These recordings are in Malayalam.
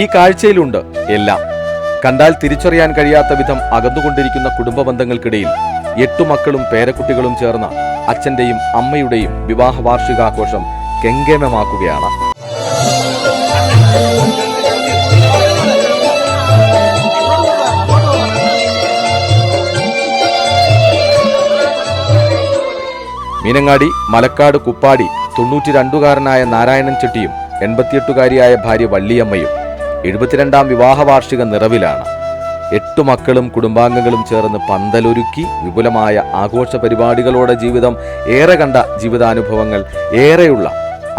ഈ കാഴ്ചയിലുണ്ട് എല്ലാം. കണ്ടാൽ തിരിച്ചറിയാൻ കഴിയാത്ത വിധം അകന്നുകൊണ്ടിരിക്കുന്ന കുടുംബ ബന്ധങ്ങൾക്കിടയിൽ എട്ടു മക്കളും പേരക്കുട്ടികളും ചേർന്ന അച്ഛന്റെയും അമ്മയുടെയും വിവാഹ വാർഷികാഘോഷം കെങ്കേമമാക്കുകയാണ് മീനങ്ങാടി മലക്കാട് കുപ്പാടി തൊണ്ണൂറ്റി രണ്ടുകാരനായ നാരായണൻ ചെട്ടിയും എൺപത്തിയെട്ടുകാരിയായ ഭാര്യ വള്ളിയമ്മയും എഴുപത്തിരണ്ടാം വിവാഹ വാർഷിക നിറവിലാണ്. എട്ടു മക്കളും കുടുംബാംഗങ്ങളും ചേർന്ന് പന്തലൊരുക്കി വിപുലമായ ആഘോഷ പരിപാടികളോടെ ജീവിതം ഏറെ കണ്ട ജീവിതാനുഭവങ്ങൾ ഏറെയുള്ള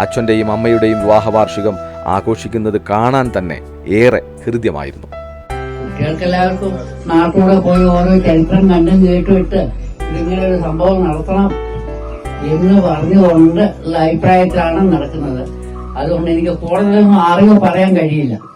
അച്ഛന്റെയും അമ്മയുടെയും വിവാഹ വാർഷികം ആഘോഷിക്കുന്നത് കാണാൻ തന്നെ ഏറെ ഹൃദ്യമായിരുന്നു. ഓരോ ഒരു എന്ന് അഭിപ്രായത്തിലാണ് നടക്കുന്നത്. അതുകൊണ്ട് എനിക്ക് കൂടുതലൊന്നും അറിവ് പറയാൻ കഴിയില്ല.